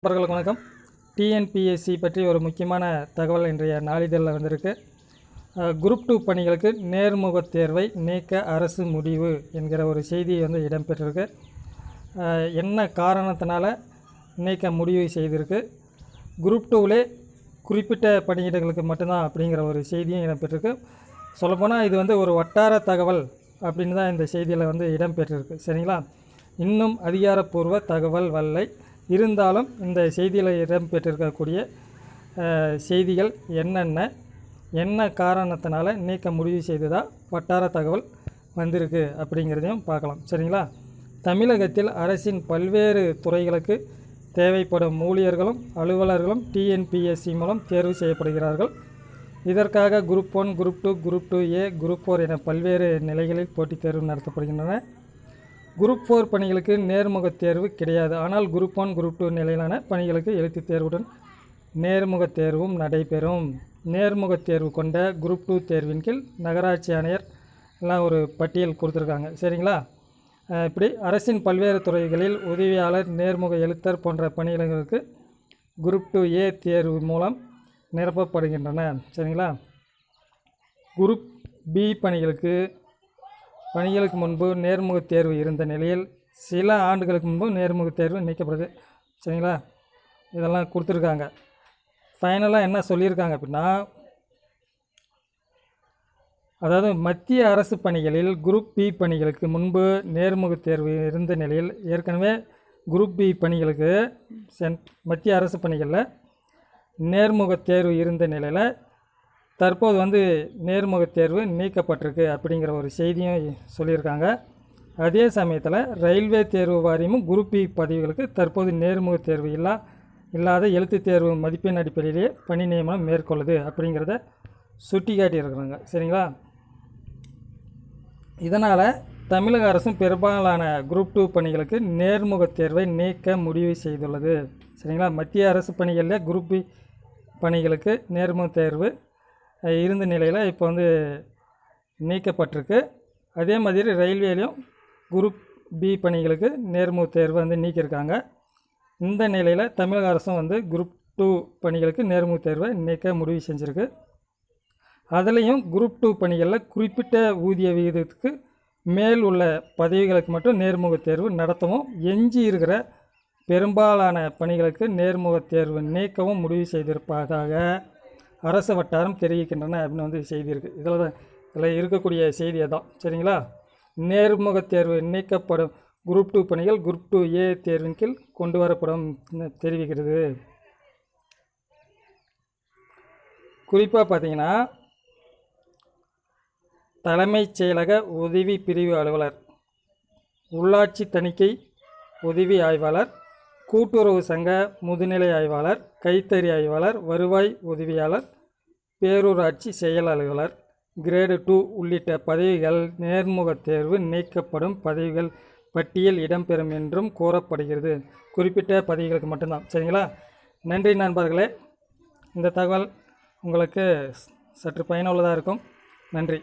நண்பர்களுக்கு வணக்கம். டிஎன்பிஎஸ்சி பற்றி ஒரு முக்கியமான தகவல் இன்றைய நாளிதழில் வந்திருக்கு. குரூப் டூ பணிகளுக்கு நேர்முகத் தேர்வை நீக்க அரசு முடிவு என்கிற ஒரு செய்தி வந்து இடம்பெற்றிருக்கு. என்ன காரணத்தினால நீக்க முடிவு செய்திருக்கு? குரூப் டூவிலே குறிப்பிட்ட பணியிடங்களுக்கு மட்டும்தான் அப்படிங்கிற ஒரு செய்தியும் இடம்பெற்றிருக்கு. சொல்லப்போனால் இது வந்து ஒரு வட்டார தகவல் அப்படின்னு தான் இந்த செய்தியில் வந்து இடம்பெற்றிருக்கு. சரிங்களா? இன்னும் அதிகாரப்பூர்வ தகவல் வல்லை. இருந்தாலும் இந்த செய்தியில் இடம்பெற்றிருக்கக்கூடிய செய்திகள் என்னென்ன என்ன காரணத்தினால நீக்க முடிவு செய்ததா வட்டார தகவல் வந்திருக்கு அப்படிங்கிறதையும் பார்க்கலாம். சரிங்களா? தமிழகத்தில் அரசின் பல்வேறு துறைகளுக்கு தேவைப்படும் ஊழியர்களும் அலுவலர்களும் டிஎன்பிஎஸ்சி மூலம் தேர்வு செய்யப்படுகிறார்கள். இதற்காக group one group two group two A group four என பல்வேறு நிலைகளில் போட்டித் தேர்வு நடத்தப்படுகின்றன. குரூப் ஃபோர் பணிகளுக்கு நேர்முகத் தேர்வு கிடையாது. ஆனால் குரூப் ஒன் குரூப் டூ நிலையிலான பணிகளுக்கு எழுத்துத் தேர்வுடன் நேர்முகத் தேர்வும் நடைபெறும். நேர்முகத் தேர்வு கொண்ட குரூப் டூ தேர்வின் கீழ் நகராட்சி ஆணையர் எல்லாம் ஒரு பட்டியல் கொடுத்துருக்காங்க. சரிங்களா? இப்படி அரசின் பல்வேறு துறைகளில் உதவியாளர் நேர்முக எழுத்தர் போன்ற பணியிடங்களுக்கு குரூப் டூ ஏ தேர்வு மூலம் நிரப்பப்படுகின்றன. சரிங்களா? குரூப் பி பணிகளுக்கு பணிகளுக்கு முன்பு நேர்முகத் தேர்வு இருந்த நிலையில் சில ஆண்டுகளுக்கு முன்பு நேர்முகத் தேர்வு நீக்கப்படுது. சரிங்களா? இதெல்லாம் கொடுத்துருக்காங்க. ஃபைனலாக என்ன சொல்லியிருக்காங்க அப்படின்னா அதாவது மத்திய அரசு பணிகளில் குரூப் பி பணிகளுக்கு முன்பு நேர்முகத் தேர்வு இருந்த நிலையில் ஏற்கனவே குரூப் பி பணிகளுக்கு சென் மத்திய அரசு பணிகளில் நேர்முகத் தேர்வு இருந்த நிலையில் தற்போது வந்து நேர்முகத் தேர்வு நீக்கப்பட்டிருக்கு அப்படிங்கிற ஒரு செய்தியும் சொல்லியிருக்காங்க. அதே சமயத்தில் ரயில்வே தேர்வு வாரியமும் குரூப் பி பதவிகளுக்கு தற்போது நேர்முகத் தேர்வு இல்லா இல்லாத எழுத்துத் தேர்வு மதிப்பெண் அடிப்படையிலேயே பணி நியமனம் மேற்கொள்ளுது அப்படிங்கிறத சுட்டி காட்டியிருக்கிறாங்க. சரிங்களா? இதனால் தமிழக அரசும் பெரும்பாலான குரூப் டூ பணிகளுக்கு நேர்முகத் தேர்வை நீக்க முடிவு செய்துள்ளது. சரிங்களா? மத்திய அரசு பணிகளில் குரூப் பி பணிகளுக்கு நேர்முகத் தேர்வு இருந்த நிலையில் இப்போ வந்து நீக்கப்பட்டிருக்கு. அதே மாதிரி ரயில்வேலையும் குரூப் பி பணிகளுக்கு நேர்முகத் தேர்வு வந்து நீக்கியிருக்காங்க. இந்த நிலையில் தமிழக அரசும் வந்து குரூப் டூ பணிகளுக்கு நேர்முகத் தேர்வை நீக்க முடிவு செஞ்சுருக்கு. அதுலேயும் குரூப் டூ பணிகளில் குறிப்பிட்ட ஊதிய விகிதத்துக்கு மேல் உள்ள பதவிகளுக்கு மட்டும் நேர்முகத் தேர்வு நடத்தவும் எஞ்சி இருக்கிற பெரும்பாலான பணிகளுக்கு நேர்முகத் தேர்வு நீக்கவும் முடிவு செய்திருப்பதாக அரசு வட்டாரம் தெரிவிக்கின்றன அப்படின்னு வந்து செய்தி இருக்குது இதில் தான் இதில் இருக்கக்கூடிய செய்தி தான் சரிங்களா? நேர்முகத் தேர்வு நீக்கப்படும் குரூப் டூ பணிகள் குரூப் டூ ஏ தேர்வின் கீழ் கொண்டு வரப்படும் தெரிவிக்கிறது. குறிப்பாக பார்த்தீங்கன்னா தலைமைச் செயலக உதவி பிரிவு அலுவலர் உள்ளாட்சி தணிக்கை உதவி ஆய்வாளர் கூட்டுறவு சங்க முதுநிலை ஆய்வாளர் கைத்தறி ஆய்வாளர் வருவாய் உதவியாளர் பேரூராட்சி செயல் அலுவலர் கிரேடு டூ உள்ளிட்ட பதவிகள் நேர்முகத் தேர்வு நீக்கப்படும் பதவிகள் பட்டியல் இடம்பெறும் என்றும் கூறப்படுகிறது. குறிப்பிட்ட பதவிகளுக்கு மட்டும்தான். சரிங்களா? நன்றி நண்பர்களே. இந்த தகவல் உங்களுக்கு சற்று பயனுள்ளதாக இருக்கும். நன்றி.